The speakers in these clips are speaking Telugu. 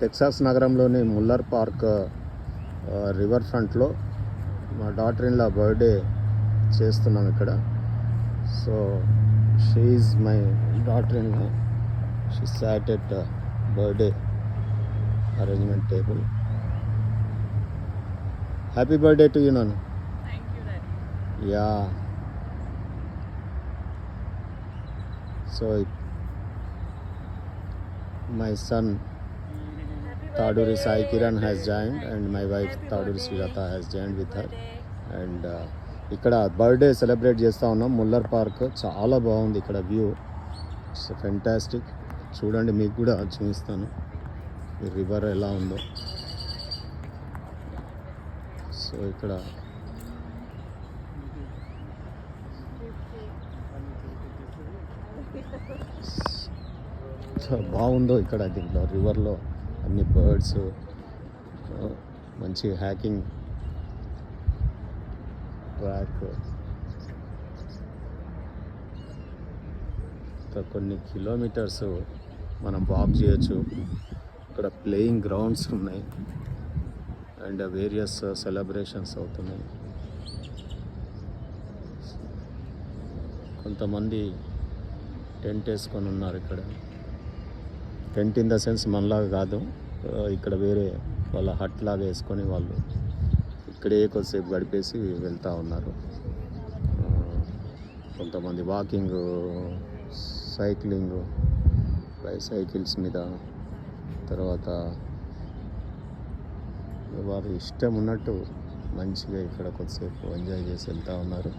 టెక్సాస్ నగరంలోని ముల్లర్ పార్క్ రివర్ ఫ్రంట్లో మా డాటర్ ఇన్లా బర్త్డే చేస్తున్నాం ఇక్కడ. So she my daughter in she sat at birthday arrangement table. Happy birthday to you Daddy. Yeah so my son Taduri Sai Kiran has joined and my wife Taduri Srilata has joined with her. And ఇక్కడ బర్త్డే సెలబ్రేట్ చేస్తూ ఉన్నాం. ముల్లర్ పార్క్ చాలా బాగుంది ఇక్కడ వ్యూ ఇట్స్ ఫెంటాస్టిక్ చూడండి మీకు కూడా చూపిస్తాను. ఈ రివర్ ఎలా ఉందో. సో ఇక్కడ బాగుందో ఇక్కడ దీంట్లో రివర్లో అన్ని బర్డ్స్ మంచి హ్యాకింగ్ ట్రాక్ కొన్ని కిలోమీటర్స్ మనం వాక్ చేయొచ్చు. ఇక్కడ ప్లేయింగ్ గ్రౌండ్స్ ఉన్నాయి. అండ్ వేరియస్ సెలబ్రేషన్స్ uh, అవుతున్నాయి. కొంతమంది టెంట్ వేసుకొని ఉన్నారు ఇక్కడ. టెంట్ ఇన్ ద సెన్స్ మనలాగా కాదు. ఇక్కడ వేరే వాళ్ళ హట్ లాగా వేసుకొని వాళ్ళు ఇక్కడే కొద్దిసేపు గడిపేసి వెళ్తూ ఉన్నారు. కొంతమంది వాకింగ్ సైక్లింగ్ సైకిల్స్ మీద తర్వాత వారి ఇష్టం ఉన్నట్టు మంచిగా ఇక్కడ కొద్దిసేపు ఎంజాయ్ చేసి వెళ్తూ ఉన్నారు.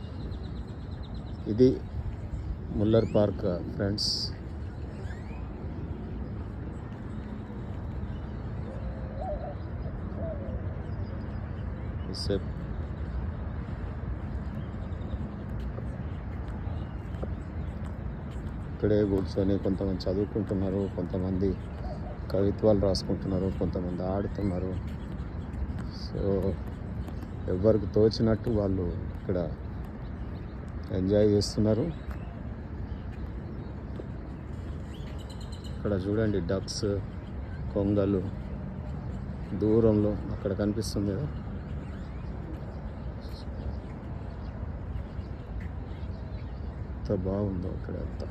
ఇది ముల్లర్ పార్క్ ఫ్రెండ్స్. సేపు ఇక్కడే కూర్చొని కొంతమంది చదువుకుంటున్నారు కొంతమంది కవిత్వాలు రాసుకుంటున్నారు కొంతమంది ఆడుతున్నారు. సో ఎవరికి తోచినట్టు వాళ్ళు ఇక్కడ ఎంజాయ్ చేస్తున్నారు. ఇక్కడ చూడండి డక్స్ కొంగలు దూరంలో అక్కడ కనిపిస్తుంది కదా. ఎంత బాగుందో అక్కడ అంతా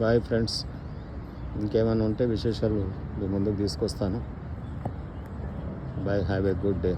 బాయ్ ఫ్రెండ్స్ ఇంకేమైనా ఉంటే విశేషాలు మీ ముందుకు తీసుకొస్తాను. Bye have a good day